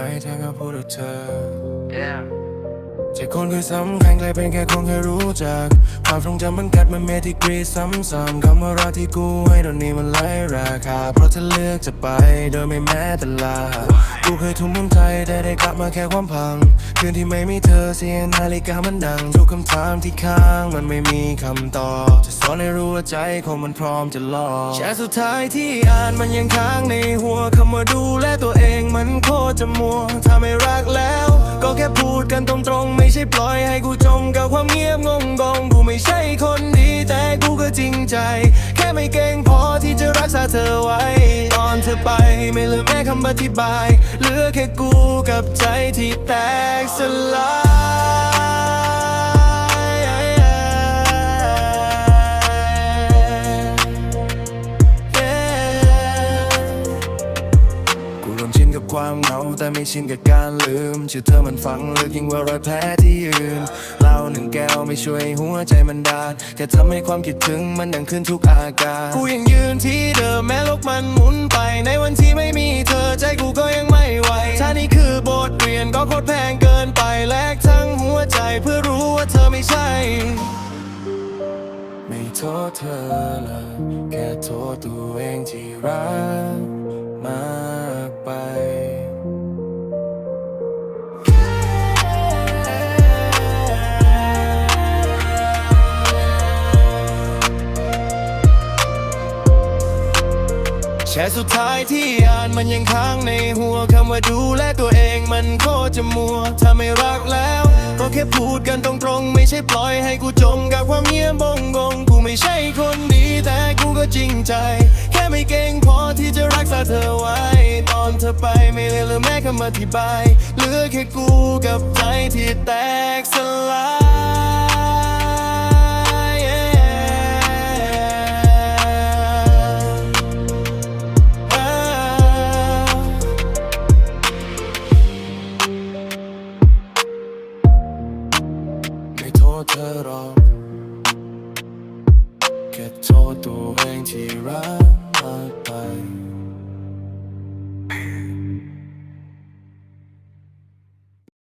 พูดถึงเธอ Yeah จากคนเคยสำคัญกลายเป็นแค่คนเคยรู้จัก ความทรงจำมันกัดมันเมทิกรีซ้ำๆคำว่ารักที่กูให้ตอนนี้มันไร้ราคา เพราะเธอเลือกจะไปโดยไม่แม้แต่ลา กูเคยทุ่มน้ำใจแต่ได้กลับมาแค่ความพัง คืนที่ไม่มีเธอเสียงนาฬิกามันดัง ทุกคำถามที่ค้างมันไม่มีคำตอบ จะสอนให้รู้ว่าใจของมันพร้อมจะรอแชร์สุดท้ายที่อ่านมันยังค้างในหัวคำว่า จะมัวถ้าไม่รักแล้ว ก็แค่พูดกันตรงๆ ไม่ใช่ปล่อยให้กูจมกับความเงียบงงงงกูไม่ใช่คนดี แต่กูก็จริงใจ แค่ไม่เก่งพอที่จะรักษาเธอไว้ ตอนเธอไปไม่เหลือแม้คำอธิบาย เหลือแค่กูกับใจที่แตกสลาย กับความเหงาแต่ไม่ชินกับการลืม ชื่อเธอมันฝังลึกยิ่งกว่ารอยแผลที่ยืนเหล้าหนึ่งแก้วไม่ช่วยให้หัวใจมันดานแค่ทำให้ความคิดถึงมันดังขึ้นทุกอาการกูยังยืนที่เดิมแม้โลกมันหมุนไป ในวันที่ไม่มีเธอใจกูก็ยังไม่ไหวถ้านี่คือบทเรียนก็โคตรแพงเกินไปแลกทั้งหัวใจเพื่อรู้ว่าเธอไม่ใช่ไม่โทษเธอเลยแค่โทษตัวเองที่รัก แชร์สุดท้ายที่อ่านมันยังค้างในหัวคำว่าดูแลตัวเองมันโคตรจะมัว ถ้าไม่รักแล้ว ก็แค่พูดกันตรงๆ ไม่ใช่ปล่อยให้กูจมกับความเงียบบงงงกูไม่ใช่คนดีแต่กูก็จริงใจ แค่ไม่เก่งพอที่จะรักษาเธอไว้ ตอนเธอไปไม่เหลือแม้คำอธิบาย เหลือแค่กูกับใจที่แตกสลาย ธอหรอกแค่โทษตัวเองที่รักมากไป